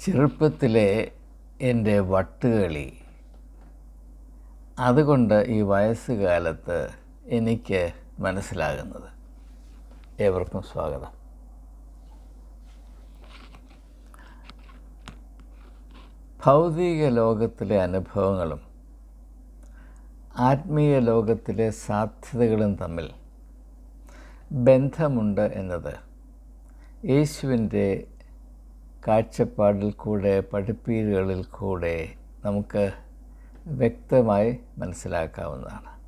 ചെറുപ്പത്തിലെ എന്റെ വട്ടുകളി. അതുകൊണ്ട് ഈ വയസ്സുകാലത്ത് എനിക്ക് മനസ്സിലാകുന്നത്. ഏവർക്കും സ്വാഗതം. ഭൗതിക ലോകത്തിലെ അനുഭവങ്ങളും ആത്മീയ ലോകത്തിലെ സാധ്യതകളും തമ്മിൽ ബന്ധമുണ്ട് എന്നത് യേശുവിന്റെ കാഴ്ചപ്പാടിൽ കൂടെ പഠിപ്പീരുകളിൽ കൂടെ നമുക്ക് വ്യക്തമായി മനസ്സിലാക്കാവുന്നതാണ്.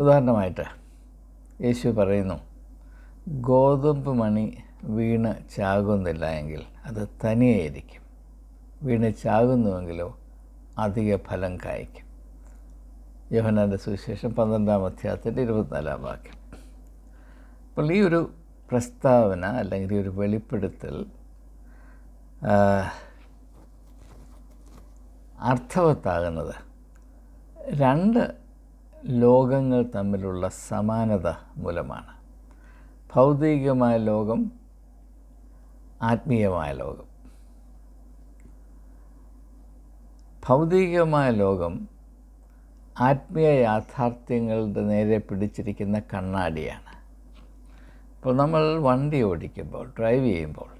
ഉദാഹരണമായിട്ട് യേശു പറയുന്നു ഗോതമ്പ് മണി വീണ് ചാകുന്നില്ല എങ്കിൽ അത് തനിയായിരിക്കും. വീണ് ചാകുന്നുവെങ്കിലോ അധിക ഫലം കായ്ക്കും. യോഹനാന്റെ സുവിശേഷം പന്ത്രണ്ടാം അധ്യായത്തിന്റെ ഇരുപത്തിനാലാം വാക്യം. അപ്പോൾ ഈ ഒരു പ്രസ്താവന അല്ലെങ്കിൽ ഒരു വെളിപ്പെടുത്തൽ അർത്ഥവത്താകുന്നത്. രണ്ട് ലോകങ്ങൾ തമ്മിലുള്ള സമാനത മൂലമാണ്. ഭൗതികമായ ലോകം ആത്മീയമായ ലോകം. ഭൗതികമായ ലോകം ആത്മീയ യാഥാർത്ഥ്യങ്ങളുടെ നേരെ പിടിച്ചിരിക്കുന്ന കണ്ണാടിയാണ്. ഇപ്പോൾ നമ്മൾ വണ്ടി ഓടിക്കുമ്പോൾ ഡ്രൈവ് ചെയ്യുമ്പോൾ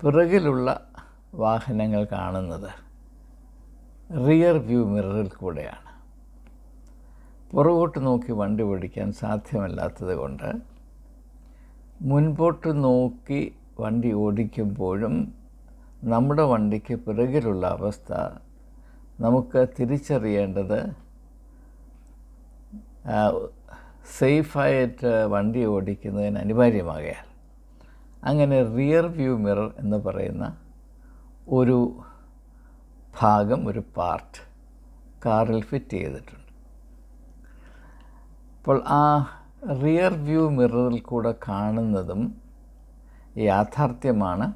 പിറകിലുള്ള വാഹനങ്ങൾ കാണുന്നത് റിയർ വ്യൂ മിററിൽ കൂടെയാണ്. പുറകോട്ട് നോക്കി വണ്ടി ഓടിക്കാൻ സാധ്യമല്ലാത്തത് കൊണ്ട് മുൻപോട്ട് നോക്കി വണ്ടി ഓടിക്കുമ്പോഴും നമ്മുടെ വണ്ടിക്ക് പിറകിലുള്ള അവസ്ഥ നമുക്ക് തിരിച്ചറിയേണ്ടത് സേഫായിട്ട് വണ്ടി ഓടിക്കുന്നതിന് അനിവാര്യമാകയാൽ അങ്ങനെ റിയർ വ്യൂ മിറർ എന്ന് പറയുന്ന ഒരു ഭാഗം ഒരു പാർട്ട് കാറിൽ ഫിറ്റ് ചെയ്തിട്ടുണ്ട്. അപ്പോൾ ആ റിയർ വ്യൂ മിററിൽ കൂടെ കാണുന്നതും യാഥാർത്ഥ്യമാണ്.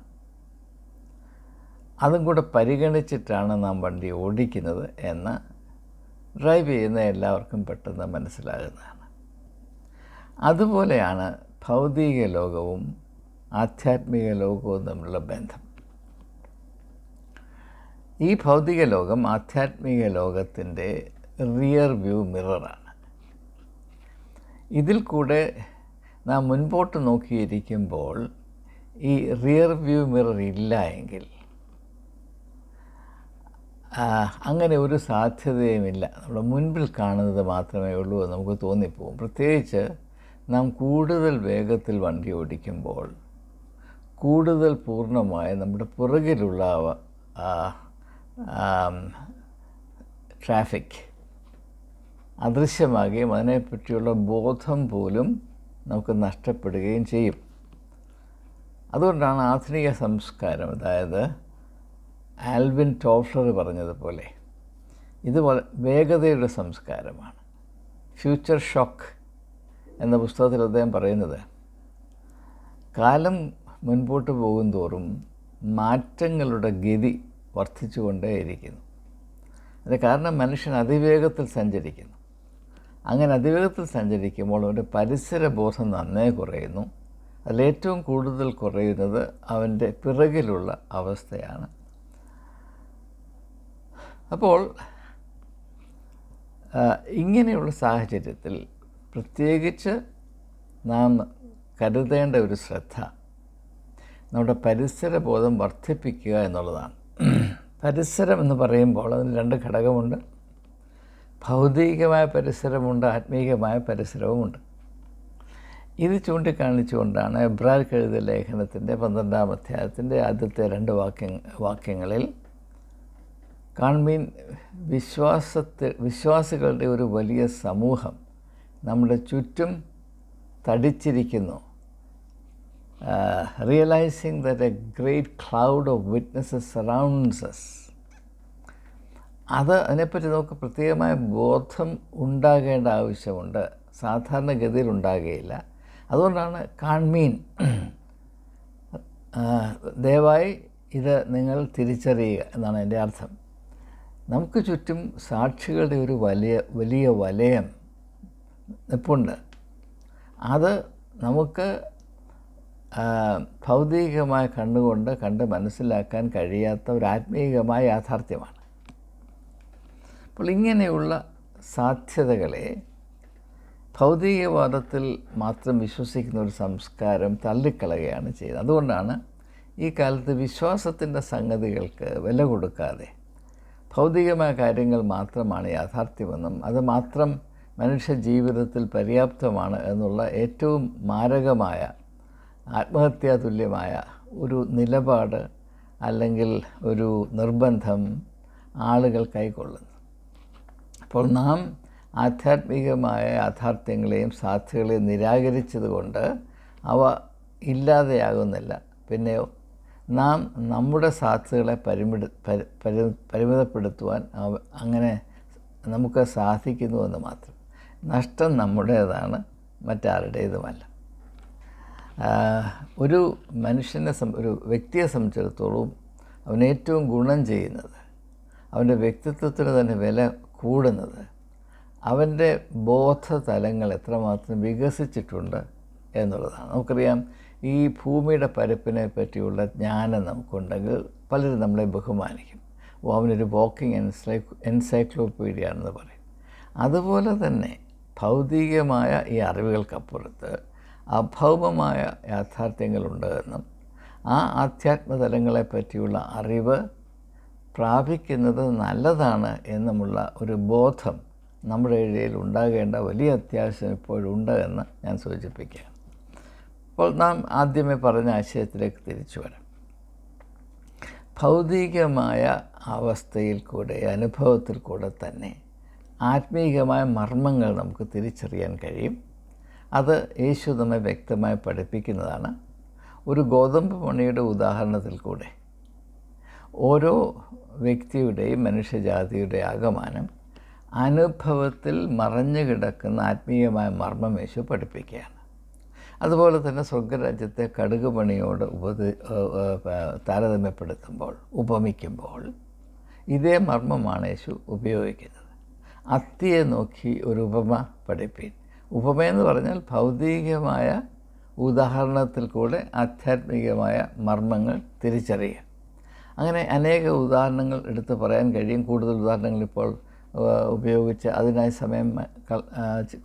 അതും കൂടെ പരിഗണിച്ചിട്ടാണ് നാം വണ്ടി ഓടിക്കുന്നത് എന്ന് ഡ്രൈവ് ചെയ്യുന്ന എല്ലാവർക്കും പെട്ടെന്ന് മനസ്സിലാകുന്നതാണ്. അതുപോലെയാണ് ഭൗതിക ലോകവും ആധ്യാത്മിക ലോകവും തമ്മിലുള്ള ബന്ധം. ഈ ഭൗതിക ലോകം ആധ്യാത്മിക ലോകത്തിന്റെ റിയർ വ്യൂ മിററാണ് ഇതിൽ കൂടെ നാം മുൻപോട്ട് നോക്കിയിരിക്കുമ്പോൾ ഈ റിയർ വ്യൂ മിറർ ഇല്ല എങ്കിൽ അങ്ങനെ ഒരു സാധ്യതയുമില്ല. നമ്മുടെ മുൻപിൽ കാണുന്നത് മാത്രമേ ഉള്ളൂ എന്ന് നമുക്ക് തോന്നിപ്പോകും. പ്രത്യേകിച്ച് നാം കൂടുതൽ വേഗത്തിൽ വണ്ടി ഓടിക്കുമ്പോൾ കൂടുതൽ പൂർണമായ നമ്മുടെ പുറകിലുള്ള ട്രാഫിക് അദൃശ്യമാകുകയും അതിനെപ്പറ്റിയുള്ള ബോധം പോലും നമുക്ക് നഷ്ടപ്പെടുകയും ചെയ്യും. അതുകൊണ്ടാണ് ആധുനിക സംസ്കാരം അതായത് ആൽവിൻ ടോഫ്ലർ പറഞ്ഞതുപോലെ ഇത് വേഗതയുടെ സംസ്കാരമാണ്. ഫ്യൂച്ചർ ഷോക്ക് എന്ന പുസ്തകത്തിൽ അദ്ദേഹം പറയുന്നത് കാലം മുൻപോട്ട് പോകും തോറും മാറ്റങ്ങളുടെ ഗതി വർദ്ധിച്ചുകൊണ്ടേയിരിക്കുന്നു. അത് കാരണം മനുഷ്യൻ അതിവേഗത്തിൽ സഞ്ചരിക്കുന്നു. അങ്ങനെ അതിവേഗത്തിൽ സഞ്ചരിക്കുമ്പോൾ അവന്റെ പരിസര ബോധം നന്നേ കുറയുന്നു അതിലേറ്റവും കൂടുതൽ കുറയുന്നത് അവന്റെ പിറകിലുള്ള അവസ്ഥയാണ്. അപ്പോൾ ഇങ്ങനെയുള്ള സാഹചര്യത്തിൽ പ്രത്യേകിച്ച് നാം കരുതേണ്ട ഒരു ശ്രദ്ധ നമ്മുടെ പരിസര ബോധം വർദ്ധിപ്പിക്കുക എന്നുള്ളതാണ്. പരിസരം എന്ന് പറയുമ്പോൾ അതിന് രണ്ട് ഘടകമുണ്ട്. ഭൗതികമായ പരിസരമുണ്ട് ആത്മീയമായ പരിസരവുമുണ്ട്. ഇത് ചൂണ്ടിക്കാണിച്ചുകൊണ്ടാണ് എബ്രാൽ എഴുതിയ ലേഖനത്തിന്റെ പന്ത്രണ്ടാം അധ്യായത്തിന്റെ ആദ്യത്തെ രണ്ട് വാക്യ വാക്യങ്ങളിൽ കാൺമീൻ വിശ്വാസത്തിൽ വിശ്വാസികളുടെ ഒരു വലിയ സമൂഹം നമ്മുടെ ചുറ്റും തടിച്ചിരിക്കുന്നു. Realising that a great cloud of witnesses surrounds us അത് അതിനെപ്പറ്റി നമുക്ക് പ്രത്യേകമായ ബോധം ഉണ്ടാകേണ്ട ആവശ്യമുണ്ട്. സാധാരണഗതിയിൽ ഉണ്ടാകുകയില്ല അതുകൊണ്ടാണ് കാൺമീൻ ദയവായി ഇത് നിങ്ങൾ തിരിച്ചറിയുക എന്നാണ് എന്റെ അർത്ഥം. നമുക്ക് ചുറ്റും സാക്ഷികളുടെ ഒരു വലിയ വലിയ വലയം നിപ്പുണ്ട്. അത് നമുക്ക് ഭൗതികമായ കണ്ണുകൊണ്ട് കണ്ട് മനസ്സിലാക്കാൻ കഴിയാത്ത ഒരു ആത്മീയമായ യാഥാർത്ഥ്യമാണ്. അപ്പോൾ ഇങ്ങനെയുള്ള സാധ്യതകളെ ഭൗതികവാദത്തിൽ മാത്രം വിശ്വസിക്കുന്ന ഒരു സംസ്കാരം തള്ളിക്കളയുകയാണ് ചെയ്യുന്നത്. അതുകൊണ്ടാണ് ഈ കാലത്ത് വിശ്വാസത്തിന്റെ സംഗതികൾക്ക് വില കൊടുക്കാതെ ഭൗതികമായ കാര്യങ്ങൾ മാത്രമാണ് യാഥാർത്ഥ്യമെന്നും അത് മാത്രം മനുഷ്യ ജീവിതത്തിൽ പര്യാപ്തമാണ് എന്നുള്ള ഏറ്റവും മാരകമായ ആത്മഹത്യാ തുല്യമായ ഒരു നിലപാട് അല്ലെങ്കിൽ ഒരു നിർബന്ധം ആളുകൾ കൈക്കൊള്ളുന്നു. അപ്പോൾ നാം ആധ്യാത്മികമായ യാഥാർത്ഥ്യങ്ങളെയും സാധ്യതകളെയും നിരാകരിച്ചതുകൊണ്ട് അവ ഇല്ലാതെയാകുന്നില്ല. പിന്നെയോ നാം നമ്മുടെ സാധ്യതകളെ പരിമിത പരി പരി- പരിമിതപ്പെടുത്തുവാൻ അങ്ങനെ നമുക്ക് സാധിക്കുന്നുവെന്ന് മാത്രം. നഷ്ടം നമ്മുടേതാണ് മറ്റാരുടേതുമല്ല. ഒരു മനുഷ്യനെ സം ഒരു വ്യക്തിയെ സംബന്ധിച്ചിടത്തോളം അവനേറ്റവും ഗുണം ചെയ്യുന്നത് അവന്റെ വ്യക്തിത്വത്തിന് തന്നെ വില കൂടുന്നത് അവന്റെ ബോധതലങ്ങൾ എത്രമാത്രം വികസിച്ചിട്ടുണ്ട് എന്നുള്ളതാണ്. നമുക്കറിയാം ഈ ഭൂമിയുടെ പരപ്പിനെ പറ്റിയുള്ള ജ്ഞാനം നമുക്കുണ്ടെങ്കിൽ പലരും നമ്മളെ ബഹുമാനിക്കും. ഓ അവനൊരു വാക്കിംഗ് എൻസൈ എൻസൈക്ലോപീഡിയ ആണെന്ന് പറയും. അതുപോലെ തന്നെ ഭൗതികമായ ഈ അറിവുകൾക്കപ്പുറത്ത് അഭൗമമായ യാഥാർത്ഥ്യങ്ങളുണ്ട് എന്നും ആ ആധ്യാത്മതലങ്ങളെ പറ്റിയുള്ള അറിവ് പ്രാപിക്കുന്നത് നല്ലതാണ് എന്നുമുള്ള ഒരു ബോധം നമ്മുടെ ഇടയിൽ ഉണ്ടാകേണ്ട വലിയ അത്യാവശ്യം ഇപ്പോഴുണ്ട് എന്ന് ഞാൻ സൂചിപ്പിക്കുകയാണ്. അപ്പോൾ നാം ആദ്യമേ പറഞ്ഞ ആശയത്തിലേക്ക് തിരിച്ചു വരാം. ഭൗതികമായ അവസ്ഥയിൽ കൂടെ അനുഭവത്തിൽ കൂടെ തന്നെ ആത്മീയമായ മർമ്മങ്ങൾ നമുക്ക് തിരിച്ചറിയാൻ കഴിയും. അത് യേശു നമ്മെ വ്യക്തമായി പഠിപ്പിക്കുന്നതാണ്. ഒരു ഗോതമ്പ് മണിയുടെ ഉദാഹരണത്തിൽ കൂടെ. ഓരോ വ്യക്തിയുടെയും മനുഷ്യജാതിയുടെ ആകമാനം അനുഭവത്തിൽ മറഞ്ഞു കിടക്കുന്ന ആത്മീയമായ മർമ്മം യേശു പഠിപ്പിക്കുകയാണ്. അതുപോലെ തന്നെ സ്വർഗരാജ്യത്തെ കടുക് പണിയോട് ഉപദ താരതമ്യപ്പെടുത്തുമ്പോൾ ഉപമിക്കുമ്പോൾ ഇതേ മർമ്മമാണ് യേശു ഉപയോഗിക്കുന്നത്. അത്തിയെ നോക്കി ഒരു ഉപമ പഠിപ്പീൻ. ഉപമയെന്ന് പറഞ്ഞാൽ ഭൗതികമായ ഉദാഹരണത്തിൽ കൂടെ ആധ്യാത്മികമായ മർമ്മങ്ങൾ തിരിച്ചറിയുക അങ്ങനെ അനേക ഉദാഹരണങ്ങൾ എടുത്ത് പറയാൻ കഴിയും. കൂടുതൽ ഉദാഹരണങ്ങൾ ഇപ്പോൾ ഉപയോഗിച്ച് അതിനായി സമയം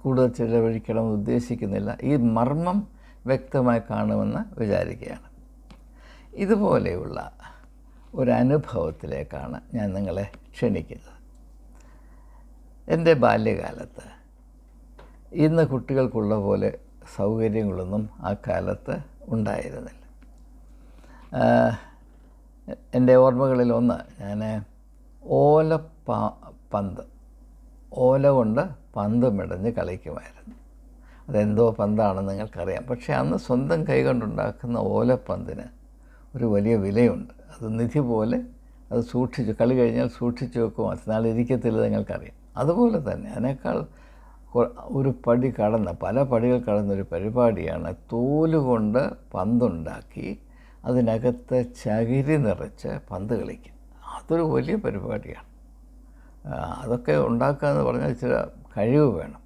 കൂടുതൽ ചിലവഴിക്കണമെന്ന് ഉദ്ദേശിക്കുന്നില്ല. ഈ മർമ്മം വ്യക്തമായി കാണുമെന്ന് വിചാരിക്കുകയാണ്. ഇതുപോലെയുള്ള ഒരു ഞാൻ നിങ്ങളെ ക്ഷണിക്കുന്നത്. എന്റെ ബാല്യകാലത്ത് ഇന്ന് കുട്ടികൾക്കുള്ള പോലെ സൗകര്യങ്ങളൊന്നും ആ കാലത്ത് ഉണ്ടായിരുന്നില്ല. എന്റെ ഓർമ്മകളിൽ ഒന്ന് ഞാൻ ഓല പ പന്ത് ഓല കൊണ്ട് പന്ത് മെടഞ്ഞ് കളിക്കുമായിരുന്നു. അതെന്തോ പന്താണെന്ന് നിങ്ങൾക്കറിയാം. പക്ഷേ അന്ന് സ്വന്തം കൈ കൊണ്ടുണ്ടാക്കുന്ന ഓലപ്പന്തിന് ഒരു വലിയ വിലയുണ്ട്. അത് നിധി പോലെ അത് സൂക്ഷിച്ചു കളി കഴിഞ്ഞാൽ സൂക്ഷിച്ചു വെക്കും നാളെ ഇരിക്കത്തില്ല നിങ്ങൾക്കറിയാം. അതുപോലെ തന്നെ അതിനേക്കാൾ ഒരു പടി കടന്ന പല പടികൾ കടന്നൊരു പരിപാടിയാണ് തോലുകൊണ്ട് പന്തുണ്ടാക്കി അതിനകത്ത് ചകിരി നിറച്ച് പന്ത് കളിക്കും. അതൊരു വലിയ പരിപാടിയാണ്. അതൊക്കെ ഉണ്ടാക്കുക എന്ന് പറഞ്ഞാൽ ചില കഴിവ് വേണം.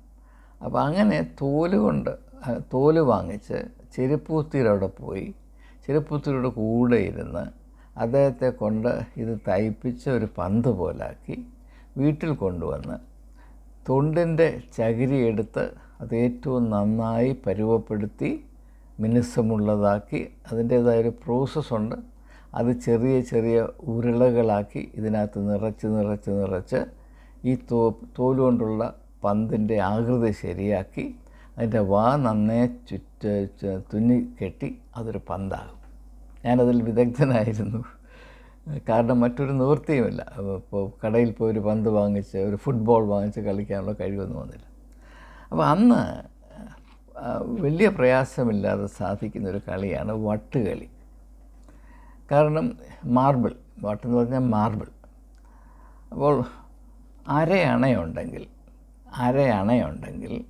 അപ്പോൾ അങ്ങനെ തോൽ കൊണ്ട് ആ, തോൽ വാങ്ങിച്ച് ചെരുപ്പൂത്തിയിലവിടെ പോയി ചെരുപ്പൂത്തിയുടെ കൂടെ ഇരുന്ന് അദ്ദേഹത്തെ കൊണ്ട് ഇത് തയ്പ്പിച്ച് ഒരു പന്ത് പോലാക്കി വീട്ടിൽ കൊണ്ടുവന്ന് തൊണ്ടിന്റെ ചകിരി എടുത്ത് അത് ഏറ്റവും നന്നായി പരുവപ്പെടുത്തി മിനുസമുള്ളതാക്കി അതിന്റേതായൊരു പ്രോസസ്സുണ്ട് അത് ചെറിയ ചെറിയ ഉരുളകളാക്കി ഇതിനകത്ത് നിറച്ച് നിറച്ച് നിറച്ച് ഈ തോ തോലുകൊണ്ടുള്ള പന്തിന്റെ ആകൃതി ശരിയാക്കി അതിന്റെ വാ നന്നേ ചുറ്റ തുന്നി കെട്ടി അതൊരു പന്താകും. ഞാനതിൽ വിദഗ്ധനായിരുന്നു. കാരണം മറ്റൊരു നിവൃത്തിയുമില്ല. ഇപ്പോൾ കടയിൽ പോയി ഒരു പന്ത് വാങ്ങിച്ച് ഒരു ഫുട്ബോൾ വാങ്ങിച്ച് കളിക്കാനുള്ള കഴിവൊന്നും വന്നില്ല. അപ്പോൾ അന്ന് വലിയ പ്രയാസമില്ലാതെ സാധിക്കുന്ന ഒരു കളിയാണ് വട്ടുകളി. കാരണം മാർബിൾ വട്ടെന്ന് പറഞ്ഞാൽ മാർബിൾ. അപ്പോൾ അരയണയുണ്ടെങ്കിൽ അരയണയുണ്ടെങ്കിൽ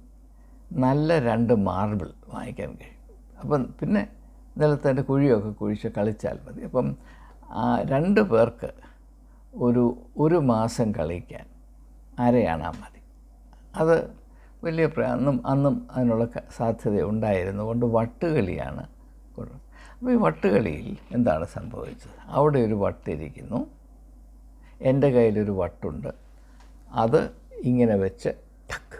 നല്ല രണ്ട് മാർബിൾ വാങ്ങിക്കാൻ കഴിയും. അപ്പം പിന്നെ നിലത്ത് അതിന്റെ കുഴിയൊക്കെ കുഴിച്ച് കളിച്ചാൽ മതി. അപ്പം ആ രണ്ട് പേർക്ക് ഒരു ഒരു മാസം കളിക്കാൻ അരയണ മതി. അത് വലിയ അന്നും അന്നും അതിനുള്ള സാധ്യത ഉണ്ടായിരുന്നു കൊണ്ട് വട്ടുകളിയാണ് അപ്പോൾ ഈ വട്ടുകളിയിൽ എന്താണ് സംഭവിച്ചത്? അവിടെ ഒരു വട്ടിരിക്കുന്നു. എന്റെ കയ്യിലൊരു വട്ടുണ്ട്. അത് ഇങ്ങനെ വെച്ച് ടക്ക്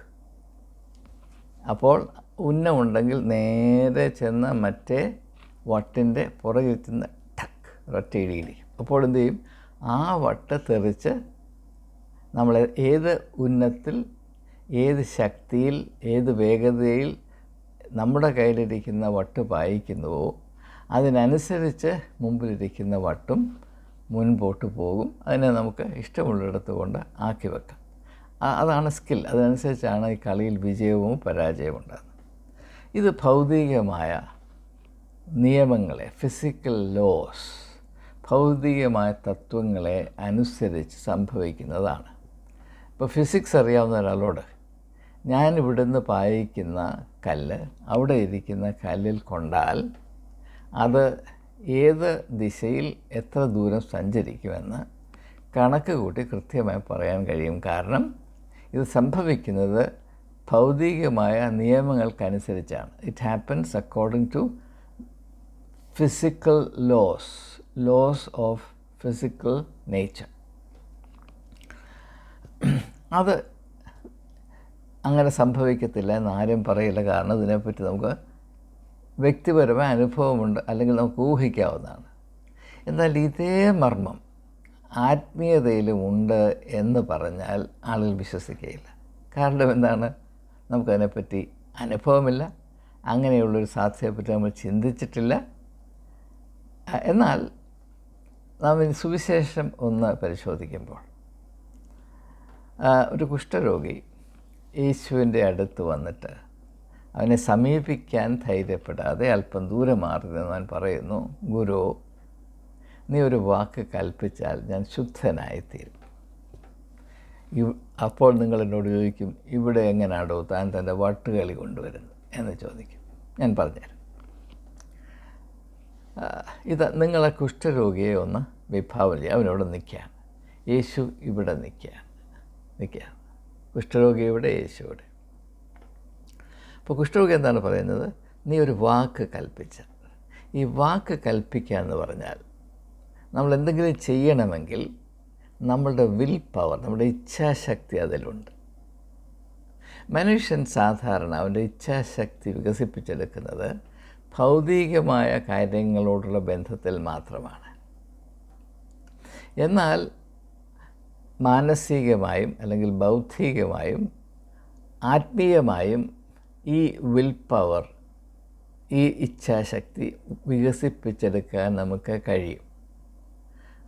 അപ്പോൾ ഉന്നമുണ്ടെങ്കിൽ നേരെ ചെന്ന് മറ്റേ വട്ടിന്റെ പുറകിൽ ചെന്ന് ടക്ക് ഇടിയിൽ അപ്പോൾ എന്ത് ചെയ്യും? ആ വട്ട് തെറിച്ച് നമ്മൾ ഏത് ഉന്നത്തിൽ ഏത് ശക്തിയിൽ ഏത് വേഗതയിൽ നമ്മുടെ കയ്യിലിരിക്കുന്ന വട്ട് പായിക്കുന്നുവോ അതിനനുസരിച്ച് മുമ്പിലിരിക്കുന്ന വട്ടും മുൻപോട്ട് പോകും. അതിനെ നമുക്ക് ഇഷ്ടമുള്ളിടത്ത് കൊണ്ട് ആക്കി വെക്കാം. അതാണ് സ്കിൽ. അതനുസരിച്ചാണ് ഈ കളിയിൽ വിജയവും പരാജയവും ഉണ്ടാകുന്നത്. ഇത് ഭൗതികമായ നിയമങ്ങളെ ഫിസിക്കൽ ലോസ് ഭൗതികമായ തത്വങ്ങളെ അനുസരിച്ച് സംഭവിക്കുന്നതാണ്. ഇപ്പോൾ ഫിസിക്സ് അറിയാവുന്ന ഒരാളോട് ഞാൻ ഇവിടുന്ന് പായിക്കുന്ന കല്ല് അവിടെ ഇരിക്കുന്ന കല്ലിൽ കൊണ്ടാൽ അത് ഏത് ദിശയിൽ എത്ര ദൂരം സഞ്ചരിക്കുമെന്ന് കണക്ക് കൂട്ടി കൃത്യമായി പറയാൻ കഴിയും. കാരണം ഇത് സംഭവിക്കുന്നത് ഭൗതികമായ നിയമങ്ങൾക്കനുസരിച്ചാണ്. It happens according to physical laws laws of physical nature അത് അങ്ങനെ സംഭവിക്കത്തില്ല എന്ന് ആരും പറയില്ല. കാരണം ഇതിനെപ്പറ്റി നമുക്ക് വ്യക്തിപരമായ അനുഭവമുണ്ട്. അല്ലെങ്കിൽ നമുക്ക് ഊഹിക്കാവുന്നതാണ്. എന്നാൽ ഇതേ മർമ്മം ആത്മീയതയിലും ഉണ്ട് എന്ന് പറഞ്ഞാൽ ആളുകൾ വിശ്വസിക്കുകയില്ല. കാരണം എന്താണ്? നമുക്കതിനെപ്പറ്റി അനുഭവമില്ല. അങ്ങനെയുള്ളൊരു സാധ്യതയെപ്പറ്റി നമ്മൾ ചിന്തിച്ചിട്ടില്ല. എന്നാൽ നാം സുവിശേഷം ഒന്ന് പരിശോധിക്കുമ്പോൾ ഒരു കുഷ്ഠരോഗി യേശുവിന്റെ അടുത്ത് വന്നിട്ട് അവനെ സമീപിക്കാൻ ധൈര്യപ്പെടാതെ അല്പം ദൂരെ മാറി നിന്നാൻ പറയുന്നു ഗുരു നീ ഒരു വാക്ക് കൽപ്പിച്ചാൽ ഞാൻ ശുദ്ധനായിത്തീരും. അപ്പോൾ നിങ്ങൾ എന്നോട് ചോദിക്കും ഇവിടെ എങ്ങനെയാണോ താൻ തന്റെ വട്ടുകളി കൊണ്ടുവരുന്നത് എന്ന് ചോദിക്കും. ഞാൻ പറഞ്ഞുതരാം. ഇത് നിങ്ങളെ കുഷ്ഠരോഗിയെ ഒന്ന് വിഭാവം ചെയ്യുക അവനവിടെ നിൽക്കുകയാണ് യേശു ഇവിടെ നിൽക്കുകയാണ് നിൽക്കുകയാണ് കുഷ്ഠരോഗി ഇവിടെ യേശു ഇവിടെ അപ്പോൾ കുഷ്ഠരോഗി എന്താണ് പറയുന്നത്? നീ ഒരു വാക്ക് കൽപ്പിച്ച. ഈ വാക്ക് കൽപ്പിക്കുക എന്ന് പറഞ്ഞാൽ നമ്മൾ എന്തെങ്കിലും ചെയ്യണമെങ്കിൽ നമ്മളുടെ വിൽ പവർ നമ്മുടെ ഇച്ഛാശക്തി അതിലുണ്ട്. മനുഷ്യൻ സാധാരണ അവന്റെ ഇച്ഛാശക്തി വികസിപ്പിച്ചെടുക്കുന്നത് ഭൗതികമായ കാര്യങ്ങളോടുള്ള ബന്ധത്തിൽ മാത്രമാണ്. എന്നാൽ മാനസികമായും അല്ലെങ്കിൽ ബൗദ്ധികമായും ആത്മീയമായും ഈ വിൽ പവർ ഈ ഇച്ഛാശക്തി വികസിപ്പിച്ചെടുക്കാൻ നമുക്ക് കഴിയും.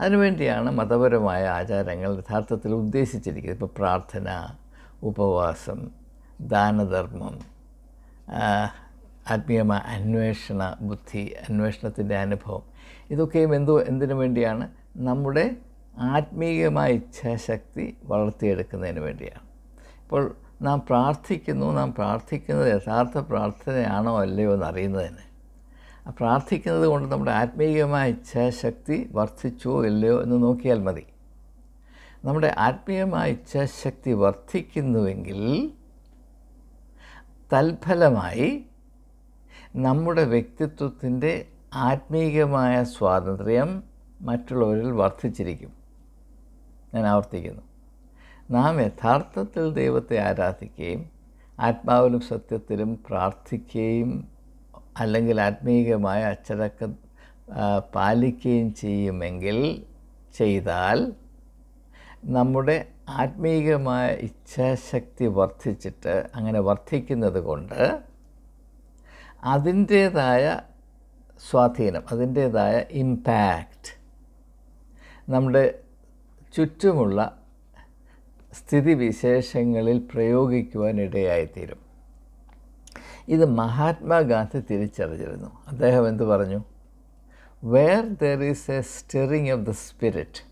അതിനുവേണ്ടിയാണ് മതപരമായ ആചാരങ്ങൾ യഥാർത്ഥത്തിൽ ഉദ്ദേശിച്ചിരിക്കുന്നത്. ഇപ്പോൾ പ്രാർത്ഥന ഉപവാസം ദാനധർമ്മം ആത്മീയമായ അന്വേഷണ ബുദ്ധി അന്വേഷണത്തിന്റെ അനുഭവം. ഇതൊക്കെയും എന്തോ എന്തിനു വേണ്ടിയാണ്? നമ്മുടെ ആത്മീയമായ ഇച്ഛാശക്തി വളർത്തിയെടുക്കുന്നതിന് വേണ്ടിയാണ്. ഇപ്പോൾ നാം പ്രാർത്ഥിക്കുന്നു നാം പ്രാർത്ഥിക്കുന്നത് യഥാർത്ഥ പ്രാർത്ഥനയാണോ അല്ലയോ എന്ന് അറിയുന്നതിന് ആ പ്രാർത്ഥിക്കുന്നത് കൊണ്ട് നമ്മുടെ ആത്മീയമായ ഇച്ഛാശക്തി വർദ്ധിച്ചോ ഇല്ലയോ എന്ന് നോക്കിയാൽ മതി. നമ്മുടെ ആത്മീയമായ ഇച്ഛാശക്തി വർദ്ധിക്കുന്നുവെങ്കിൽ തൽഫലമായി നമ്മുടെ വ്യക്തിത്വത്തിന്റെ ആത്മീകമായ സ്വാതന്ത്ര്യം മറ്റുള്ളവരിൽ വർദ്ധിച്ചിരിക്കും. ഞാൻ ആവർത്തിക്കുന്നു. നാം യഥാർത്ഥത്തിൽ ദൈവത്തെ ആരാധിക്കുകയും ആത്മാവിലും സത്യത്തിലും പ്രാർത്ഥിക്കുകയും അല്ലെങ്കിൽ ആത്മീയമായ അച്ചടക്ക പാലിക്കുകയും ചെയ്യുമെങ്കിൽ ചെയ്താൽ നമ്മുടെ ആത്മീയമായ ഇച്ഛാശക്തി വർദ്ധിച്ചിട്ട് അങ്ങനെ വർദ്ധിക്കുന്നത് കൊണ്ട് അതിന്റേതായ സ്വാധീനം അതിന്റേതായ ഇമ്പാക്റ്റ് നമ്മുടെ ചുറ്റുമുള്ള സ്ഥിതിവിശേഷങ്ങളിൽ പ്രയോഗിക്കുവാനിടയായിത്തീരും. ഇത് മഹാത്മാഗാന്ധി തിരിച്ചറിഞ്ഞിരുന്നു. അദ്ദേഹം എന്തു പറഞ്ഞു? Where there is a stirring of the spirit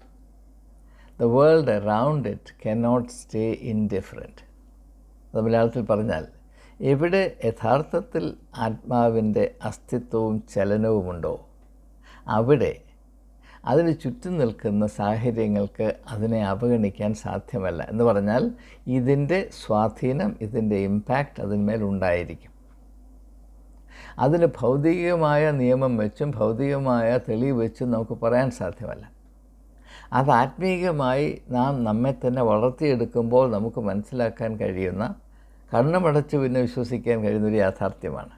the world around it cannot stay indifferent അത് മലയാളത്തിൽ പറഞ്ഞാൽ എവിടെ യഥാർത്ഥത്തിൽ ആത്മാവിന്റെ അസ്തിത്വവും ചലനവുമുണ്ടോ? അവിടെ അതിന് ചുറ്റും നിൽക്കുന്ന സാഹചര്യങ്ങൾക്ക് അതിനെ അവഗണിക്കാൻ സാധ്യമല്ല. എന്ന് പറഞ്ഞാൽ ഇതിന്റെ സ്വാധീനം ഇതിന്റെ ഇമ്പാക്റ്റ് അതിന്മേൽ ഉണ്ടായിരിക്കും. അതിന് ഭൗതികമായ നിയമം വെച്ചും ഭൗതികമായ തെളിവ് വെച്ചും നമുക്ക് പറയാൻ സാധ്യമല്ല. അത് ആത്മീയമായി നാം നമ്മെ തന്നെ വളർത്തിയെടുക്കുമ്പോൾ നമുക്ക് മനസ്സിലാക്കാൻ കഴിയുന്ന കണ്ണുമടച്ച് പിന്നെ വിശ്വസിക്കാൻ കഴിയുന്നൊരു യാഥാർത്ഥ്യമാണ്.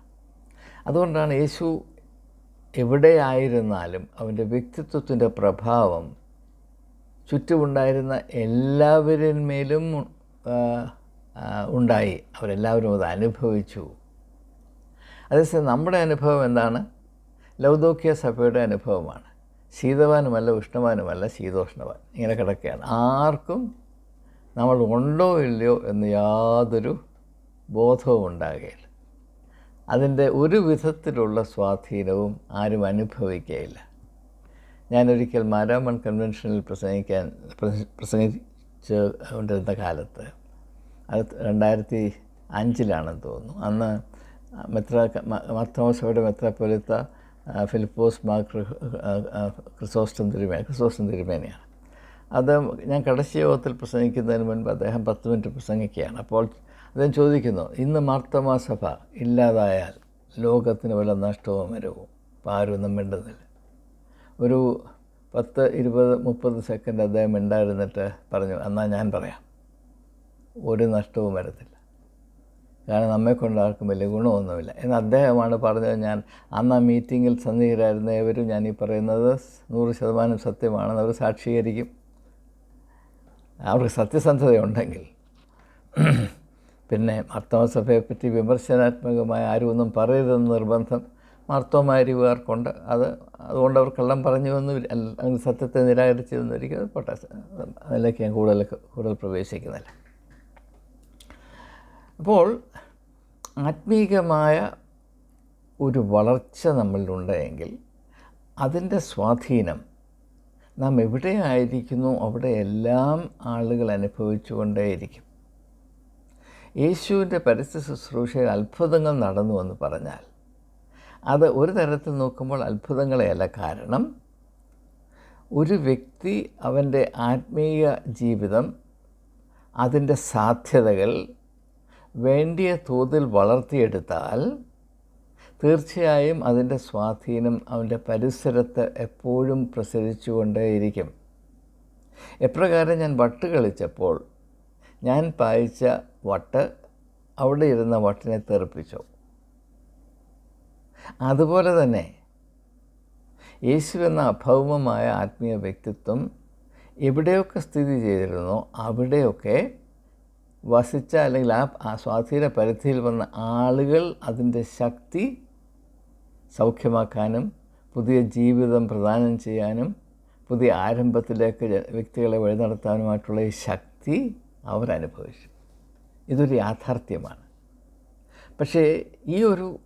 അതുകൊണ്ടാണ് യേശു എവിടെയായിരുന്നാലും അവന്റെ വ്യക്തിത്വത്തിന്റെ പ്രഭാവം ചുറ്റുമുണ്ടായിരുന്ന എല്ലാവരിന്മേലും ഉണ്ടായി. അവരെല്ലാവരും അത് അനുഭവിച്ചു. അതേസമയം നമ്മുടെ അനുഭവം എന്താണ്? ലൗദോക്യ സഭയുടെ അനുഭവമാണ്. ശീതവാനുമല്ല ഉഷ്ണവാനുമല്ല ശീതോഷ്ണവാൻ. ഇങ്ങനെ കിടക്കുകയാണ്. ആർക്കും നമ്മൾ ഉണ്ടോ ഇല്ലയോ എന്ന് യാതൊരു ബോധവും ഉണ്ടാകുകയില്ല അതിന്റെ ഒരു വിധത്തിലുള്ള സ്വാധീനവും ആരും അനുഭവിക്കുകയില്ല ഞാനൊരിക്കൽ മാരാമൺ കൺവെൻഷനിൽ പ്രസംഗിക്കാൻ പ്രസ- പ്രസംഗിച്ച് കൊണ്ടിരുന്ന കാലത്ത് അത് രണ്ടായിരത്തി അഞ്ചിലാണെന്ന് തോന്നുന്നു. അന്ന് മെത്ര മർത്തോമസഭയുടെ മെത്രപ്പൊലിത്ത ഫിലിപ്പോസ് ആ, ക്രിസോസ്റ്റം തിരുമേന ക്രിസോസ്റ്റം തിരുമേനയാണ് അത് ഞാൻ കടശി യോഗത്തിൽ പ്രസംഗിക്കുന്നതിന് മുൻപ് അദ്ദേഹം പത്ത് മിനിറ്റ് പ്രസംഗിക്കുകയാണ്. അപ്പോൾ അദ്ദേഹം ചോദിക്കുന്നു ഇന്ന് മാർത്തമാ സഭ ഇല്ലാതായാൽ ലോകത്തിന് വല്ല നഷ്ടവും വരവും? ആരും ഒന്നും മിണ്ടുന്നില്ല. ഒരു പത്ത് ഇരുപത് മുപ്പത് സെക്കൻഡ് അദ്ദേഹം ഉണ്ടായിരുന്നിട്ട് പറഞ്ഞു എന്നാൽ ഞാൻ പറയാം. ഒരു നഷ്ടവും വരത്തില്ല. കാരണം നമ്മെ കൊണ്ട് ആർക്കും വലിയ ഗുണമൊന്നുമില്ല. എന്ന് അദ്ദേഹമാണ് പറഞ്ഞത്. ഞാൻ അന്ന് ആ മീറ്റിങ്ങിൽ സന്നിഹിതരായിരുന്ന ഏവരും ഞാൻ ഈ പറയുന്നത് നൂറ് ശതമാനം സത്യമാണെന്ന് അവർ സാക്ഷീകരിക്കും. അവർക്ക് സത്യസന്ധതയുണ്ടെങ്കിൽ പിന്നെ മാർത്തോമസഭയെപ്പറ്റി വിമർശനാത്മകമായ ആരും ഒന്നും പറയരുതെന്ന് നിർബന്ധം മാർത്തോമാരിവുകാർക്കുണ്ട് അത് അതുകൊണ്ട് അവർ കള്ളം പറഞ്ഞു എന്ന് അല്ലെങ്കിൽ സത്യത്തെ നിരാകരിച്ചു എന്നിരിക്കും അത് പോട്ടെ. അതിലേക്ക് ഞാൻ കൂടുതൽ കൂടുതൽ പ്രവേശിക്കുന്നില്ല. അപ്പോൾ ആത്മീകമായ ഒരു വളർച്ച നമ്മളിലുണ്ടെങ്കിൽ അതിന്റെ സ്വാധീനം നാം എവിടെയായിരിക്കുന്നു? അവിടെ എല്ലാം ആളുകൾ അനുഭവിച്ചുകൊണ്ടേയിരിക്കും. യേശുവിന്റെ പരസ്യ ശുശ്രൂഷയിൽ അത്ഭുതങ്ങൾ നടന്നു എന്ന് പറഞ്ഞാൽ അത് ഒരു തരത്തിൽ നോക്കുമ്പോൾ അത്ഭുതങ്ങളെയല്ല. കാരണം ഒരു വ്യക്തി അവന്റെ ആത്മീയ ജീവിതം അതിന്റെ സാധ്യതകൾ വേണ്ടിയ തോതിൽ വളർത്തിയെടുത്താൽ തീർച്ചയായും അതിന്റെ സ്വാധീനം അവന്റെ പരിസരത്ത് എപ്പോഴും പ്രസരിച്ചുകൊണ്ടേയിരിക്കും. എപ്രകാരം ഞാൻ വട്ട് കളിച്ചപ്പോൾ ഞാൻ പായിച്ച വട്ട് അവിടെ ഇരുന്ന വട്ടിനെ തെറിപ്പിച്ചു. അതുപോലെ തന്നെ യേശു എന്ന അഭൗമമായ ആത്മീയ വ്യക്തിത്വം എവിടെയൊക്കെ സ്ഥിതി ചെയ്തിരുന്നോ അവിടെയൊക്കെ വസിച്ച അല്ലെങ്കിൽ ആ സ്വാധീന പരിധിയിൽ വന്ന ആളുകൾ അതിന്റെ ശക്തി സൗഖ്യമാക്കാനും പുതിയ ജീവിതം പ്രദാനം ചെയ്യാനും പുതിയ ആരംഭത്തിലേക്ക് വ്യക്തികളെ വഴി നടത്താനുമായിട്ടുള്ള ഈ ശക്തി അവരനുഭവിച്ചു. ഇതൊരു യാഥാർത്ഥ്യമാണ്. പക്ഷേ ഈ ഒരു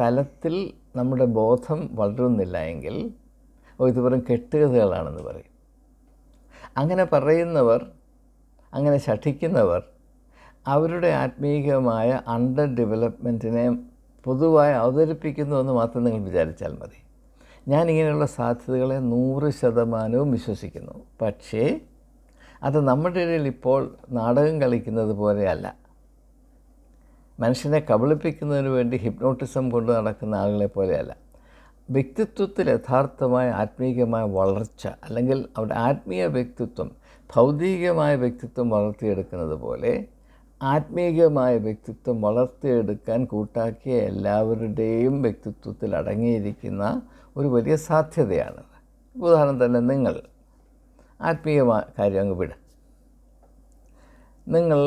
തലത്തിൽ നമ്മുടെ ബോധം വളരുന്നില്ല എങ്കിൽ ഓ ഇത് വെറും കെട്ടുകഥകളാണെന്ന് പറയും. അങ്ങനെ പറയുന്നവർ അങ്ങനെ ശഠിക്കുന്നവർ അവരുടെ ആത്മീയമായ അണ്ടർ ഡെവലപ്മെന്റിനെ പൊതുവായി അവതരിപ്പിക്കുന്നു എന്ന് മാത്രം നിങ്ങൾ വിചാരിച്ചാൽ മതി. ഞാൻ ഇങ്ങനെയുള്ള സാധ്യതകളെ നൂറ് ശതമാനവും വിശ്വസിക്കുന്നു. പക്ഷേ അത് നമ്മുടെ ഇടയിൽ ഇപ്പോൾ നാടകം കളിക്കുന്നത് പോലെയല്ല. മനുഷ്യനെ കബളിപ്പിക്കുന്നതിന് വേണ്ടി ഹിപ്നോട്ടിസം കൊണ്ട് നടക്കുന്ന ആളുകളെ പോലെയല്ല. വ്യക്തിത്വത്തിൽ യഥാർത്ഥമായ ആത്മീയമായ വളർച്ച അല്ലെങ്കിൽ അവരുടെ ആത്മീയ വ്യക്തിത്വം ഭൗതികമായ വ്യക്തിത്വം വളർത്തിയെടുക്കുന്നത് പോലെ ആത്മീയമായ വ്യക്തിത്വം വളർത്തിയെടുക്കാൻ കൂട്ടാക്കിയ എല്ലാവരുടെയും വ്യക്തിത്വത്തിൽ അടങ്ങിയിരിക്കുന്ന ഒരു വലിയ സാധ്യതയാണ്. ഉദാഹരണം തന്നെ നിങ്ങൾ. ആത്മീയമായ കാര്യം അങ്ങ് വിട്. നിങ്ങൾ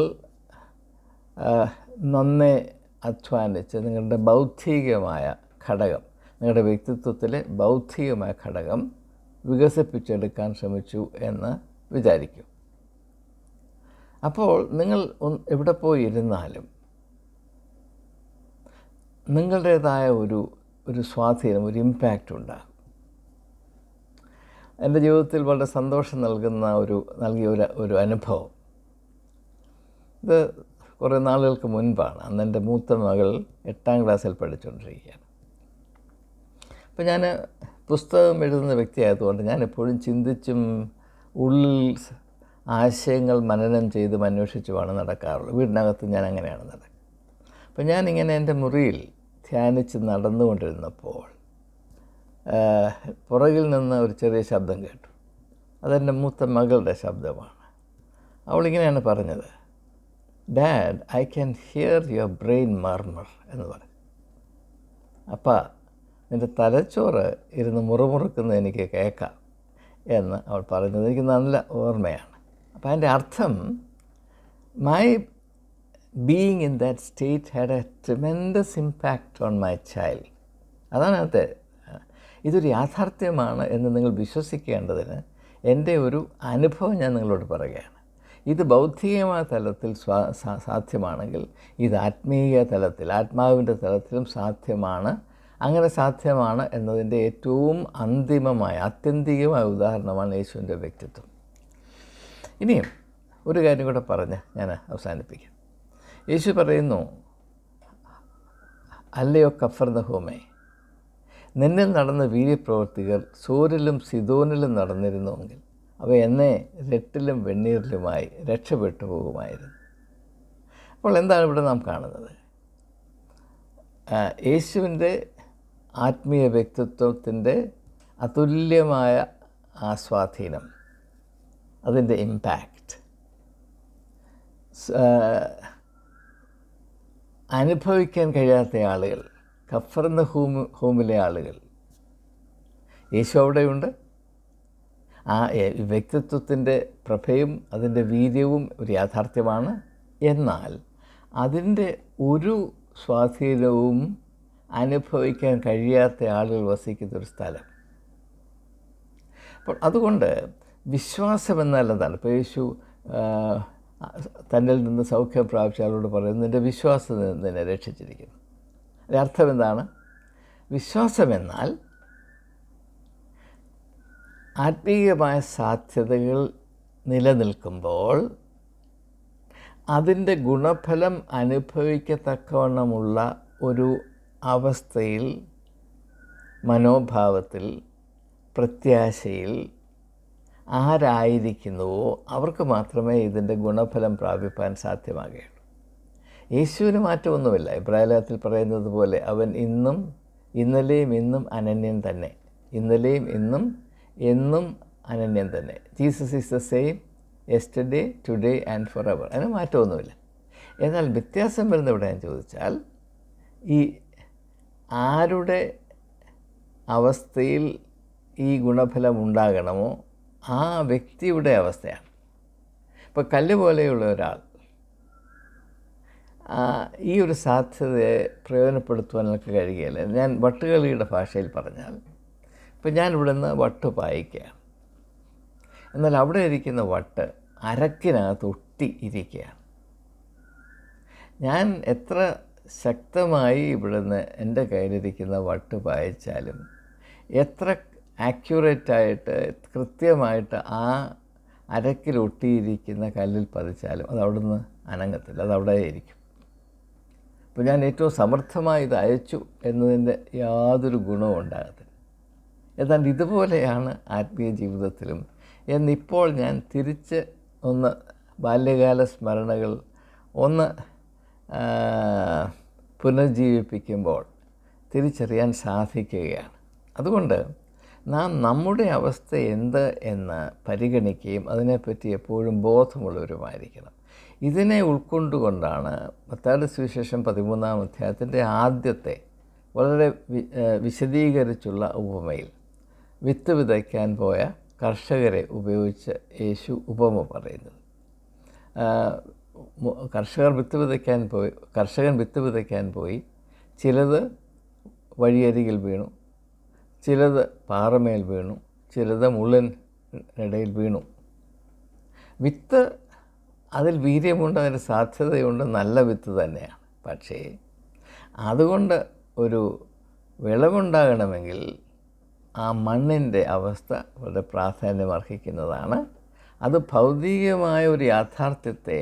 നന്നെ നന്നേ അധ്വാനിച്ച് നിങ്ങളുടെ ബൗദ്ധികമായ ഘടകം നിങ്ങളുടെ വ്യക്തിത്വത്തിലെ ബൗദ്ധികമായ ഘടകം വികസിപ്പിച്ചെടുക്കാൻ ശ്രമിച്ചു എന്ന് വിചാരിക്കും. അപ്പോൾ നിങ്ങൾ എവിടെ പോയി ഇരുന്നാലും നിങ്ങളുടേതായ ഒരു ഒരു സ്വാധീനം ഒരു ഇമ്പാക്റ്റ് ഉണ്ടാകും. എന്റെ ജീവിതത്തിൽ വളരെ സന്തോഷം നൽകുന്ന ഒരു നൽകിയ ഒരു ഒരു അനുഭവം. ഇത് കുറേ നാളുകൾക്ക് മുൻപാണ്. അന്ന് എന്റെ മൂത്ത മകൾ എട്ടാം ക്ലാസ്സിൽ പഠിച്ചുകൊണ്ടിരിക്കുകയാണ്. അപ്പോൾ ഞാൻ പുസ്തകം എഴുതുന്ന വ്യക്തിയായതുകൊണ്ട് ഞാൻ എപ്പോഴും ചിന്തിച്ചും ഉള്ളിൽ ആശയങ്ങൾ മനനം ചെയ്തും അന്വേഷിച്ചുമാണ് നടക്കാറുള്ളത്. വീടിനകത്ത് ഞാൻ അങ്ങനെയാണ് നടക്കുക അപ്പോൾ ഞാനിങ്ങനെ എന്റെ മുറിയിൽ ധ്യാനിച്ച് നടന്നുകൊണ്ടിരുന്നപ്പോൾ പുറകിൽ നിന്ന് ഒരു ചെറിയ ശബ്ദം കേട്ടു. അതെന്റെ മൂത്ത മകളുടെ ശബ്ദമാണ്. അവളിങ്ങനെയാണ് പറഞ്ഞത്. Dad I can hear your brain murmur എന്ന് പറഞ്ഞു. അപ്പ നിന്റെ തലച്ചോറ് ഇരുന്ന് മുറുമുറുക്കുന്നത് എനിക്ക് കേൾക്കാം എന്ന് അവൾ പറയുന്നത് എനിക്ക് നല്ല ഓർമ്മയാണ്. അപ്പോൾ അതിന്റെ അർത്ഥം my being in that state had a tremendous impact on my child അതാണ് അതിനകത്തെ ഇതൊരു യാഥാർത്ഥ്യമാണ് എന്ന് നിങ്ങൾ വിശ്വസിക്കേണ്ടതിന് എന്റെ ഒരു അനുഭവം ഞാൻ നിങ്ങളോട് പറയുകയാണ്. ഇത് ബൗദ്ധികമായ തലത്തിൽ സ്വാ സാധ്യമാണെങ്കിൽ ഇത് ആത്മീയ തലത്തിൽ ആത്മാവിന്റെ തലത്തിലും സാധ്യമാണ്. അങ്ങനെ സാധ്യമാണ് എന്നതിന്റെ ഏറ്റവും അന്തിമമായ ആത്യന്തികമായ ഉദാഹരണമാണ് യേശുവിന്റെ വ്യക്തിത്വം. ഇനിയും ഒരു കാര്യം കൂടെ പറഞ്ഞ് ഞാൻ അവസാനിപ്പിക്കാം. യേശു പറയുന്നു അല്ലയോ കഫർദഹോമേ നിന്നിൽ നടന്ന വീര്യപ്രവർത്തികർ സൂര്യലും സിദോനിലും നടന്നിരുന്നുവെങ്കിൽ അവ എന്നെ രട്ടിലും വെണ്ണീരിലുമായി രക്ഷപ്പെട്ടു പോകുമായിരുന്നു. അപ്പോൾ എന്താണ് ഇവിടെ നാം കാണുന്നത്? യേശുവിന്റെ ആത്മീയ വ്യക്തിത്വത്തിന്റെ അതുല്യമായ ആ സ്വാധീനം അതിന്റെ ഇമ്പാക്റ്റ് അനുഭവിക്കാൻ കഴിയാത്ത ആളുകൾ കഫർന്ന ഹൂമ് ഹോമിലെ ആളുകൾ. യേശു അവിടെയുണ്ട്. ആ വ്യക്തിത്വത്തിന്റെ പ്രഭയും അതിന്റെ വീര്യവും ഒരു യാഥാർത്ഥ്യമാണ്. എന്നാൽ അതിന്റെ ഒരു സ്വാധീനവും അനുഭവിക്കാൻ കഴിയാത്ത ആളുകൾ വസിക്കുന്ന ഒരു സ്ഥലം. അപ്പോൾ അതുകൊണ്ട് വിശ്വാസം എന്നാൽ എന്താണ്? ഇപ്പോൾ യേശു തന്നിൽ നിന്ന് സൗഖ്യം പ്രാപിച്ച ആളോട് പറയുന്നത് നിന്റെ വിശ്വാസം നിന്നെ രക്ഷിച്ചിരിക്കുന്നു. അർത്ഥം എന്താണ്? വിശ്വാസം എന്നാൽ ആത്മീയമായ സാധ്യതകൾ നിലനിൽക്കുമ്പോൾ അതിന്റെ ഗുണഫലം അനുഭവിക്കത്തക്കവണ്ണമുള്ള ഒരു അവസ്ഥയിൽ മനോഭാവത്തിൽ പ്രത്യാശയിൽ ആരായിരിക്കുന്നുവോ അവർക്ക് മാത്രമേ ഇതിന്റെ ഗുണഫലം പ്രാപിപ്പാൻ സാധ്യമാകുകയുള്ളൂ യേശുവിന് മാറ്റമൊന്നുമില്ല. ഇബ്രാഹിലത്തിൽ പറയുന്നത് പോലെ അവൻ ഇന്നും ഇന്നലെയും ഇന്നും അനന്യൻ തന്നെ. ഇന്നലെയും ഇന്നും എന്നും അനന്യൻ തന്നെ. Jesus is the same yesterday today and forever അതിന് മാറ്റമൊന്നുമില്ല. എന്നാൽ വ്യത്യാസം വരുന്ന ഇവിടെ ഞാൻ ചോദിച്ചാൽ ഈ ആരുടെ അവസ്ഥയിൽ ഈ ഗുണഫലം ഉണ്ടാകണമോ ആ വ്യക്തിയുടെ അവസ്ഥയാണ്. ഇപ്പോൾ കല്ല് പോലെയുള്ള ഒരാൾ ഈ ഒരു സാധ്യതയെ പ്രയോജനപ്പെടുത്തുവാനൊക്കെ കഴിയുകയില്ല? ഞാൻ വട്ടുകളിയുടെ ഭാഷയിൽ പറഞ്ഞാൽ ഇപ്പം ഞാൻ നിന്ന് വട്ട് പായിക്കുകയാണ്. എന്നാൽ അവിടെ ഇരിക്കുന്ന വട്ട് അരക്കിനകത്ത് ഒട്ടി ഇരിക്കുകയാണ്. ഞാൻ എത്ര ശക്തമായി ഇവിടുന്ന് എന്റെ കയ്യിലിരിക്കുന്ന വട്ട് പായിച്ചാലും എത്ര ആക്യുറേറ്റായിട്ട് കൃത്യമായിട്ട് ആ അരക്കിലൊട്ടിയിരിക്കുന്ന കല്ലിൽ പതിച്ചാലും അത് അവിടുന്ന് അനങ്ങത്തില്ല അത് അവിടെ ഇരിക്കും അപ്പോൾ ഞാൻ ഏറ്റവും സമർത്ഥമായി ഇത് അയച്ചു എന്നതിന്റെ യാതൊരു ഗുണവും ഉണ്ടാകത്തില്ല. എന്നാൽ ഇതുപോലെയാണ് ആത്മീയ ജീവിതത്തിലും. എന്നിപ്പോൾ ഞാൻ തിരിച്ച് ഒന്ന് ബാല്യകാല സ്മരണകൾ ഒന്ന് പുനർജീവിപ്പിക്കുമ്പോൾ തിരിച്ചറിയാൻ സാധിക്കുകയാണ്. അതുകൊണ്ട് നാം നമ്മുടെ അവസ്ഥ എന്ത് എന്ന് പരിഗണിക്കുകയും അതിനെപ്പറ്റി എപ്പോഴും ബോധമുള്ളവരുമായിരിക്കണം. ഇതിനെ ഉൾക്കൊണ്ടുകൊണ്ടാണ് പത്താട് സുവിശേഷം പതിമൂന്നാം അധ്യായത്തിന്റെ ആദ്യത്തെ വളരെ വിശദീകരിച്ചുള്ള ഉപമയിൽ വിത്ത് വിതയ്ക്കാൻ പോയ കർഷകരെ ഉപയോഗിച്ച് യേശു ഉപമ പറയുന്നു കർഷകർ വിത്ത് വിതയ്ക്കാൻ പോയി കർഷകൻ വിത്ത് വിതയ്ക്കാൻ പോയി ചിലത് വഴിയരികിൽ വീണു ചിലത് പാറമേൽ വീണു ചിലത് മുള്ളൻ ഇടയിൽ വീണു. വിത്ത് അതിൽ വീര്യമുണ്ട് അതിന് സാധ്യതയുണ്ട് നല്ല വിത്ത് തന്നെയാണ്. പക്ഷേ അതുകൊണ്ട് ഒരു വിളവുണ്ടാകണമെങ്കിൽ ആ മണ്ണിന്റെ അവസ്ഥ വളരെ പ്രാധാന്യം അർഹിക്കുന്നതാണ്. അത് ഭൗതികമായ ഒരു യാഥാർത്ഥ്യത്തെ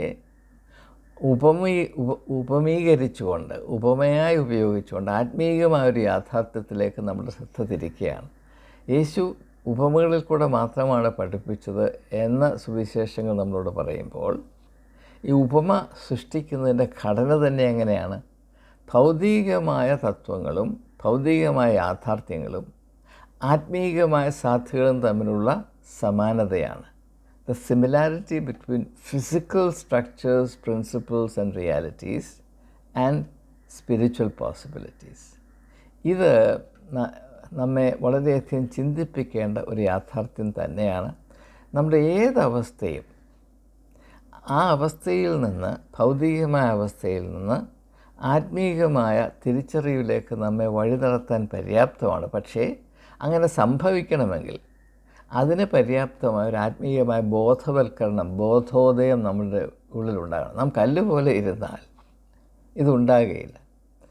ഉപമീ ഉപ ഉപമീകരിച്ചുകൊണ്ട് ഉപമയായി ഉപയോഗിച്ചുകൊണ്ട് ആത്മീയമായ ഒരു യാഥാർത്ഥ്യത്തിലേക്ക് നമ്മുടെ ശ്രദ്ധ തിരിക്കുകയാണ്. യേശു ഉപമകളിൽ കൂടെ മാത്രമാണ് പഠിപ്പിച്ചത് എന്ന സുവിശേഷങ്ങൾ നമ്മളോട് പറയുമ്പോൾ ഈ ഉപമ സൃഷ്ടിക്കുന്നതിന്റെ ഘടന തന്നെ എങ്ങനെയാണ്? ഭൗതികമായ തത്വങ്ങളും ഭൗതികമായ യാഥാർത്ഥ്യങ്ങളും ആത്മീകമായ സാധ്യതകളും തമ്മിലുള്ള സമാനതയാണ്. The similarity between physical structures principles and realities and spiritual possibilities ഇത് നമ്മെ വളരെയധികം ചിന്തിപ്പിക്കേണ്ട ഒരു യാഥാർത്ഥ്യം തന്നെയാണ്. നമ്മുടെ ഏതവസ്ഥയും ആ അവസ്ഥയിൽ നിന്ന് ഭൗതികമായ അവസ്ഥയിൽ നിന്ന് ആത്മീയമായ തിരിച്ചറിവിലേക്ക് നമ്മെ വഴി നടത്താൻ പര്യാപ്തമാണ്. പക്ഷേ അങ്ങനെ സംഭവിക്കണമെങ്കിൽ അതിന് പര്യാപ്തമായ ഒരു ആത്മീയമായ ബോധവൽക്കരണം ബോധോദയം നമ്മുടെ ഉള്ളിലുണ്ടാകണം. നാം കല്ല് പോലെ ഇരുന്നാൽ ഇതുണ്ടാകുകയില്ല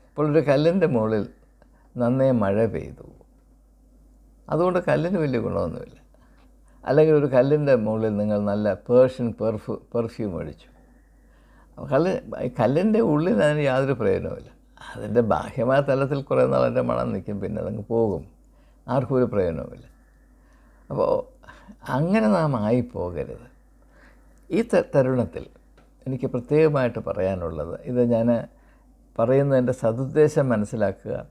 ഇപ്പോൾ ഒരു കല്ലിന്റെ മുകളിൽ നന്നേ മഴ പെയ്തു. അതുകൊണ്ട് കല്ലിന് വലിയ ഗുണമൊന്നുമില്ല. അല്ലെങ്കിൽ ഒരു കല്ലിന്റെ മുകളിൽ നിങ്ങൾ നല്ല പേർഷ്യൻ പെർഫ്യൂ പെർഫ്യൂം അപ്പോൾ കല്ല് ഈ കല്ലിന്റെ ഉള്ളിൽ അതിന് യാതൊരു പ്രയോജനവുമില്ല. അതിന്റെ ബാഹ്യമായ തലത്തിൽ കുറേ നാൾ അതിന്റെ മണം നിൽക്കും പിന്നെ അതങ്ങ് പോകും. ആർക്കും ഒരു പ്രയോജനവുമില്ല. അപ്പോൾ അങ്ങനെ നാം ആയിപ്പോകരുത്. ഈ ത- തരുണത്തിൽ എനിക്ക് പ്രത്യേകമായിട്ട് പറയാനുള്ളത് ഇത് ഞാൻ പറയുന്നതിന്റെ സതുദ്ദേശം മനസ്സിലാക്കുക.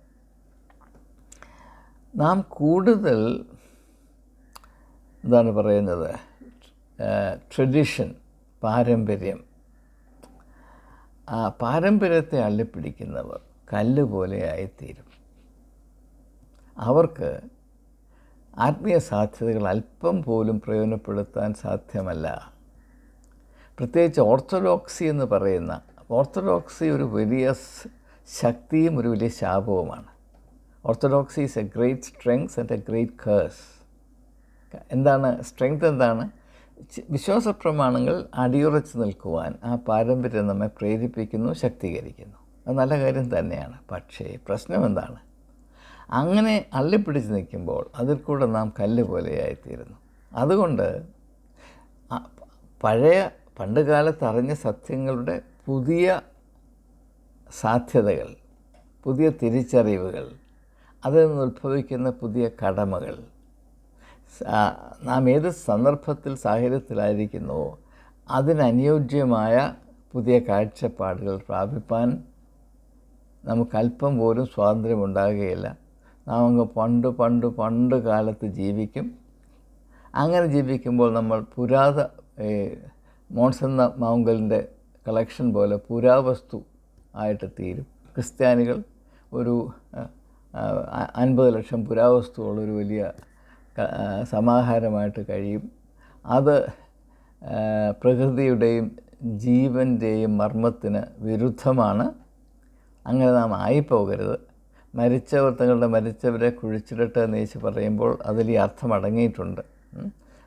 നാം കൂടുതൽ എന്താണ് പറയുന്നത്. ട്രഡീഷൻ പാരമ്പര്യം. ആ പാരമ്പര്യത്തെ അള്ളിപ്പിടിക്കുന്നവർ കല്ല് പോലെയായിത്തീരും അവർക്ക് ആത്മീയ സാധ്യതകൾ അല്പം പോലും പ്രയോജനപ്പെടുത്താൻ സാധ്യമല്ല. പ്രത്യേകിച്ച് ഓർത്തഡോക്സി എന്ന് പറയുന്ന ഓർത്തഡോക്സി ഒരു വലിയ ശക്തിയും ഒരു വലിയ ശാപവുമാണ്. Orthodoxy is a great strength and a great curse എന്താണ്? സ്ട്രെങ്ത് എന്താണ്? വിശ്വാസ പ്രമാണങ്ങൾ അടിയുറച്ച് നിൽക്കുവാൻ ആ പാരമ്പര്യം നമ്മെ പ്രേരിപ്പിക്കുന്നു ശക്തീകരിക്കുന്നു. അത് നല്ല കാര്യം തന്നെയാണ്. പക്ഷേ പ്രശ്നം എന്താണ്? അങ്ങനെ അള്ളിപ്പിടിച്ച് നിൽക്കുമ്പോൾ അതിൽ കൂടെ നാം കല്ല് പോലെയായിത്തീരുന്നു. അതുകൊണ്ട് പഴയ പണ്ട് കാലത്ത് അറിഞ്ഞ സത്യങ്ങളുടെ പുതിയ സാധ്യതകൾ പുതിയ തിരിച്ചറിവുകൾ അതിൽ നിന്ന് ഉത്ഭവിക്കുന്ന പുതിയ കടമകൾ നാം ഏത് സന്ദർഭത്തിൽ സാഹചര്യത്തിലായിരിക്കുന്നുവോ അതിനനുയോജ്യമായ പുതിയ കാഴ്ചപ്പാടുകൾ പ്രാപിപ്പാൻ നമുക്ക് അല്പം പോലും സ്വാതന്ത്ര്യമുണ്ടാകുകയില്ല. നാം അങ്ങ് പണ്ട് പണ്ട് പണ്ട് കാലത്ത് ജീവിക്കും. അങ്ങനെ ജീവിക്കുമ്പോൾ നമ്മൾ പുരാത ഏ, മോൺസൺ മൗങ്കലിന്റെ കളക്ഷൻ പോലെ പുരാവസ്തു ആയിട്ട് തീരും. ക്രിസ്ത്യാനികൾ ഒരു അൻപത് ലക്ഷം പുരാവസ്തുവുള്ളൊരു വലിയ സമാഹാരമായിട്ട് കഴിയും. അത് പ്രകൃതിയുടെയും ജീവന്റെയും മർമ്മത്തിന് വിരുദ്ധമാണ്. അങ്ങനെ നാം ആയിപ്പോകരുത്. മരിച്ചവർ തങ്ങളുടെ മരിച്ചവരെ കുഴിച്ചിടട്ടെ എന്ന് യേശു പറയുമ്പോൾ അതിൽ ഈ അർത്ഥം അടങ്ങിയിട്ടുണ്ട്.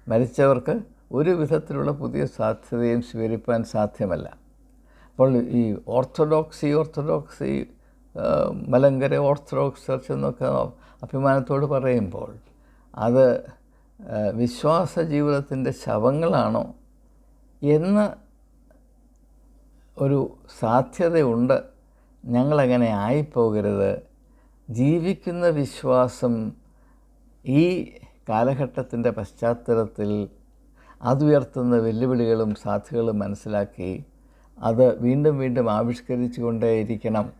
മരിച്ചവർക്ക് ഒരു വിധത്തിലുള്ള പുതിയ സാധ്യതയും സ്വീകരിപ്പാൻ സാധ്യമല്ല. അപ്പോൾ ഈ orthodoxy orthodoxy Malankara Orthodox Church എന്നൊക്കെ അഭിമാനത്തോട് പറയുമ്പോൾ അത് വിശ്വാസ ജീവിതത്തിന്റെ ശവങ്ങളാണോ എന്ന ഒരു സാധ്യതയുണ്ട്. ഞങ്ങളങ്ങനെ ആയിപ്പോകരുത്. ജീവിക്കുന്ന വിശ്വാസം ഈ കാലഘട്ടത്തിന്റെ പശ്ചാത്തലത്തിൽ അതുയർത്തുന്ന വെല്ലുവിളികളും സാധ്യതകളും മനസ്സിലാക്കി അത് വീണ്ടും വീണ്ടും ആവിഷ്കരിച്ചു കൊണ്ടേയിരിക്കണം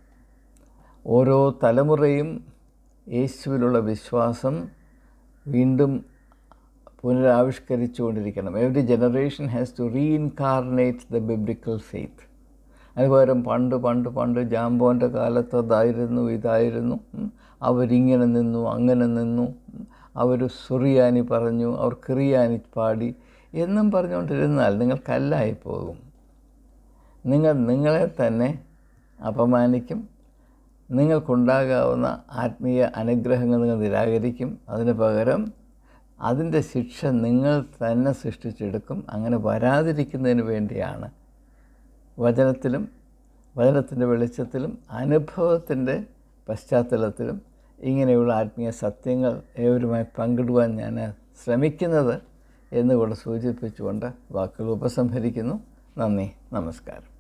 ഓരോ തലമുറയും യേശുവിലുള്ള വിശ്വാസം വീണ്ടും പുനരാവിഷ്കരിച്ചുകൊണ്ടിരിക്കണം. Every generation has to reincarnate the biblical faith അതിന് പകരം പണ്ട് പണ്ട് പണ്ട് ജാമ്പോന്റെ കാലത്ത് അതായിരുന്നു ഇതായിരുന്നു. അവരിങ്ങനെ നിന്നു അങ്ങനെ നിന്നു. അവർ സുറിയാനി പറഞ്ഞു അവർ ക്രിയാനി പാടി എന്നും പറഞ്ഞുകൊണ്ടിരുന്നാൽ നിങ്ങൾ കല്ലായി പോകും. നിങ്ങൾ നിങ്ങളെ തന്നെ അപമാനിക്കും. നിങ്ങൾക്കുണ്ടാകാവുന്ന ആത്മീയ അനുഗ്രഹങ്ങൾ നിങ്ങൾ നിരാകരിക്കും. അതിന് പകരം അതിന്റെ ശിക്ഷ നിങ്ങൾ തന്നെ സൃഷ്ടിച്ചെടുക്കും. അങ്ങനെ വരാതിരിക്കുന്നതിന് വേണ്ടിയാണ് വചനത്തിലും വചനത്തിന്റെ വെളിച്ചത്തിലും അനുഭവത്തിന്റെ പശ്ചാത്തലത്തിലും ഇങ്ങനെയുള്ള ആത്മീയ സത്യങ്ങൾ ഏവരുമായി പങ്കിടുവാൻ ഞാൻ ശ്രമിക്കുന്നത് എന്നുകൂടെ സൂചിപ്പിച്ചുകൊണ്ട് വാക്കുകൾ ഉപസംഹരിക്കുന്നു. നന്ദി നമസ്കാരം.